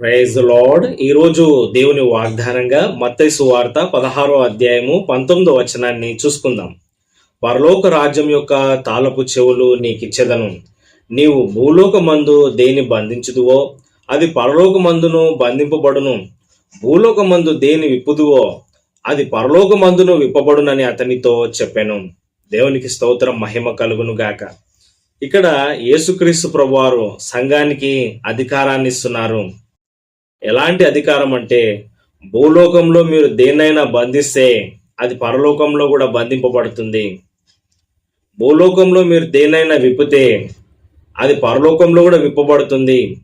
Praise lord ఈరోజు దేవుని వాగ్దానంగా మత్తైసు సువార్త పదహారో అధ్యాయము పంతొమ్మిదో వచనాన్ని చూసుకుందాం. పరలోక రాజ్యం యొక్క తాళపు చెవులు నీకిచ్చెదను. నీవు భూలోక మందు దేని బంధించుదువో అది పరలోక మందును బంధింపబడును. భూలోక మందు దేని విప్పుదువో అది పరలోక మందును విప్పబడునని అతనితో చెప్పాను. దేవునికి స్తోత్రం మహిమ కలుగును గాక. ఇక్కడ యేసుక్రీస్తు ప్రభువారు సంఘానికి అధికారాన్ని ఇస్తున్నారు ఎలాంటి అధికారం అంటే భూలోకంలో మీరు దేన్నైనా బంధిస్తే అది పరలోకంలో కూడా బంధింపబడుతుంది. భూలోకంలో మీరు దేన్నైనా విప్పితే అది పరలోకంలో కూడా విప్పబడుతుంది.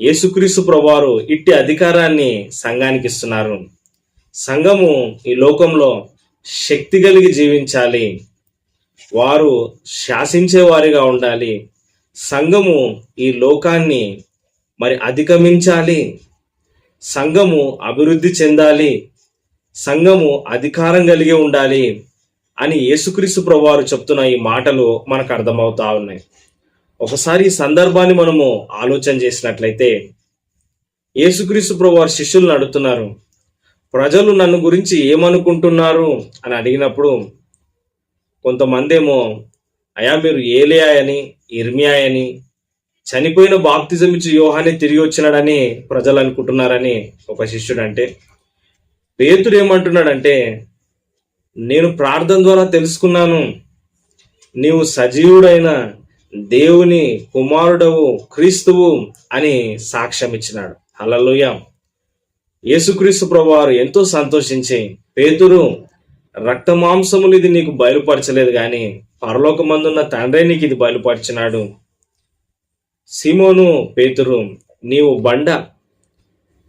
యేసుక్రీస్తు ప్రభువారు ఇట్టి అధికారాన్ని సంఘానికి ఇస్తున్నారు. సంఘము ఈ లోకంలో శక్తి కలిగి జీవించాలి. వారు శాసించే వారిగా ఉండాలి. సంఘము ఈ లోకాన్ని మరి అధిగమించాలి. సంఘము అభివృద్ధి చెందాలి. సంఘము అధికారం కలిగి ఉండాలి అని యేసుక్రీస్తు ప్రభువారు చెప్తున్న ఈ మాటలు మనకు అర్థమవుతా ఉన్నాయి. ఒకసారి ఈ సందర్భాన్ని మనము ఆలోచన చేసినట్లయితే యేసుక్రీస్తు ప్రభువారు శిష్యులను అడుగుతున్నారు ప్రజలు నన్ను గురించి ఏమనుకుంటున్నారు? అని అడిగినప్పుడు కొంతమంది ఏమో అయా మీరు ఏలియా అని ఇర్మియా అని చనిపోయిన బాప్తిజం ఇచ్చి యోహాని తిరిగి వచ్చినాడని ప్రజలు అనుకుంటున్నారని ఒక శిష్యుడు అంటే పేతుడు ఏమంటున్నాడంటే నేను ప్రార్థన ద్వారా తెలుసుకున్నాను. నీవు సజీవుడైన దేవుని కుమారుడవు క్రీస్తువు అని సాక్ష్యం ఇచ్చినాడు. హల్లెలూయా. యేసుక్రీస్తు ప్రభువారు ఎంతో సంతోషించి పేతురు రక్త మాంసములు ఇది నీకు బయలుపరచలేదు కానీ పరలోకమందున్న తండ్రే నీకు ఇది బయలుపరిచినాడు. సిమోను పేతురు నీవు బండ.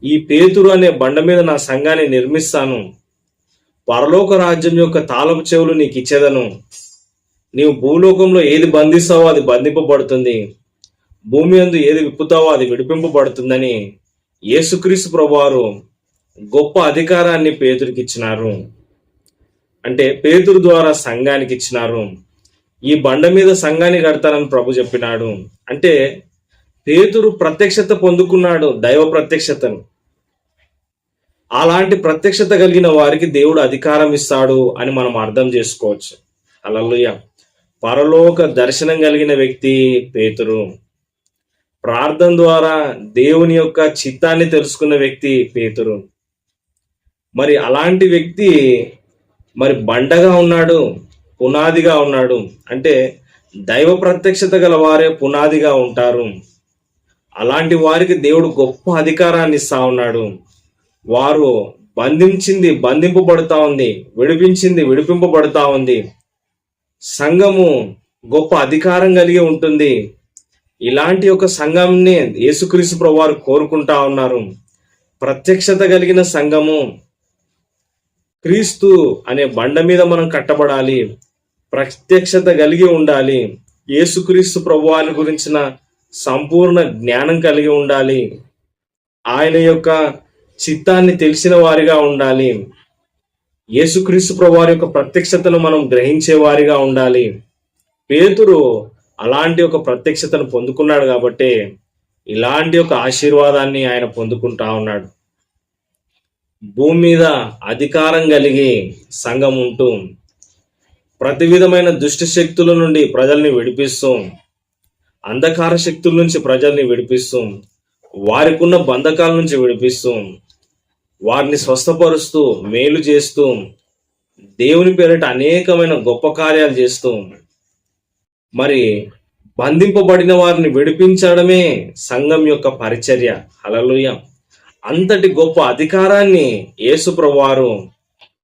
ఈ పేతురు అనే బండ మీద నా సంఘాన్ని నిర్మిస్తాను. పరలోక రాజ్యం యొక్క తాళపు చెవులు నీకు ఇచ్చేదను నీవు భూలోకంలో ఏది బంధిస్తావో అది బంధింపబడుతుంది. భూమి అందు ఏది విప్పుతావో అది విడిపింపబడుతుందని యేసుక్రీస్తు ప్రభువారు గొప్ప అధికారాన్ని పేతురికి ఇచ్చినారు అంటే పేతురు ద్వారా సంఘానికి ఇచ్చినారు ఈ బండ మీద సంఘాన్ని కడతానని ప్రభు చెప్పినాడు. అంటే పేతురు ప్రత్యక్షత పొందుకున్నాడు దైవ ప్రత్యక్షతను. అలాంటి ప్రత్యక్షత కలిగిన వారికి దేవుడు అధికారం ఇస్తాడు అని మనం అర్థం చేసుకోవచ్చు. అలల్లుయ పరలోక దర్శనం కలిగిన వ్యక్తి పేతురు. ప్రార్థన ద్వారా దేవుని యొక్క చిత్తాన్ని తెలుసుకున్న వ్యక్తి పేతురు. మరి అలాంటి వ్యక్తి మరి బండగా ఉన్నాడు. పునాదిగా ఉన్నాడు. అంటే దైవ ప్రత్యక్షత గల వారే పునాదిగా ఉంటారు. అలాంటి వారికి దేవుడు గొప్ప అధికారాన్ని ఇస్తా ఉన్నాడు. వారు బంధించింది బంధింపబడుతా ఉంది విడిపించింది విడిపింపబడుతా ఉంది. సంఘము గొప్ప అధికారం కలిగి ఉంటుంది. ఇలాంటి ఒక సంఘంని యేసుక్రీస్తు ప్రభువారు కోరుకుంటా ఉన్నారు. ప్రత్యక్షత కలిగిన సంఘము క్రీస్తు అనే బండ మీద మనం కట్టబడాలి ప్రత్యక్షత కలిగి ఉండాలి యేసుక్రీస్తు ప్రభువాని గురించిన సంపూర్ణ జ్ఞానం కలిగి ఉండాలి ఆయన యొక్క చిత్తాన్ని తెలిసిన వారిగా ఉండాలి యేసుక్రీస్తు ప్రభువారి యొక్క ప్రత్యక్షతను మనం గ్రహించే వారిగా ఉండాలి. పేతురు అలాంటి ఒక ప్రత్యక్షతను పొందుకున్నాడు కాబట్టి ఇలాంటి ఒక ఆశీర్వాదాన్ని ఆయన పొందుకుంటా ఉన్నాడు. భూమి మీద అధికారం కలిగి సంఘం ఉంటూ ప్రతి విధమైన దుష్ట శక్తుల నుండి ప్రజల్ని విడిపిస్తూ అంధకార శక్తుల నుంచి ప్రజల్ని విడిపిస్తూ వారికి ఉన్న బంధకాల నుంచి విడిపిస్తూ వారిని స్వస్థపరుస్తూ మేలు చేస్తూ దేవుని పేరిట అనేకమైన గొప్ప కార్యాలు చేస్తూ మరి బంధింపబడిన వారిని విడిపించడమే సంఘం యొక్క పరిచర్య. హలలుయ అంతటి గొప్ప అధికారాన్ని యేసుప్రభువారు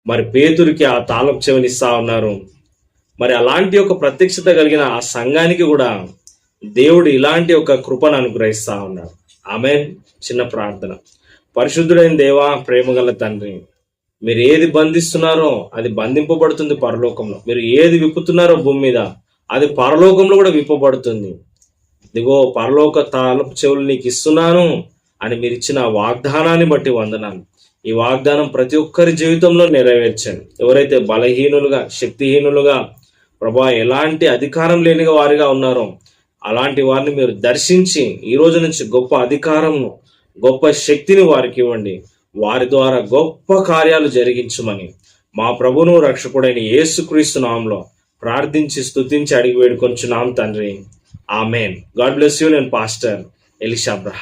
మరి పేతురికి ఆ తాళం చెవినిస్తా ఉన్నారు. మరి అలాంటి ఒక ప్రత్యక్షత కలిగిన ఆ సంఘానికి కూడా దేవుడు ఇలాంటి ఒక కృపను అనుగ్రహిస్తా ఉన్నాడు ఆమె చిన్న ప్రార్థన. పరిశుద్ధుడైన దేవా ప్రేమగల తండ్రి మీరు ఏది బంధిస్తున్నారో అది బంధింపబడుతుంది పరలోకంలో. మీరు ఏది విప్పుతున్నారో భూమి మీద అది పరలోకంలో కూడా విప్పబడుతుంది. ఇదిగో పరలోక తాలపు చెవులు నీకు ఇస్తున్నాను. అని మీరు ఇచ్చిన వాగ్దానాన్ని బట్టి వందనాలు. ఈ వాగ్దానం ప్రతి ఒక్కరి జీవితంలో నెరవేర్చండి ఎవరైతే బలహీనులుగా శక్తిహీనులుగా ప్రభా ఎలాంటి అధికారం లేని వారిగా ఉన్నారో అలాంటి వారిని మీరు దర్శించి ఈ రోజు నుంచి గొప్ప అధికారము గొప్ప శక్తిని వారికి ఇవ్వండి. వారి ద్వారా గొప్ప కార్యాలు జరిగించమని మా ప్రభును రక్షకుడైన యేసుక్రీస్తు నామంలో ప్రార్థించి స్తుతించి అడిగి వేడుకొంచున్నాం తండ్రి. ఆమెన్. గాడ్ బ్లెస్ యూ నేను పాస్టర్ ఎలిషా అబ్రహాం.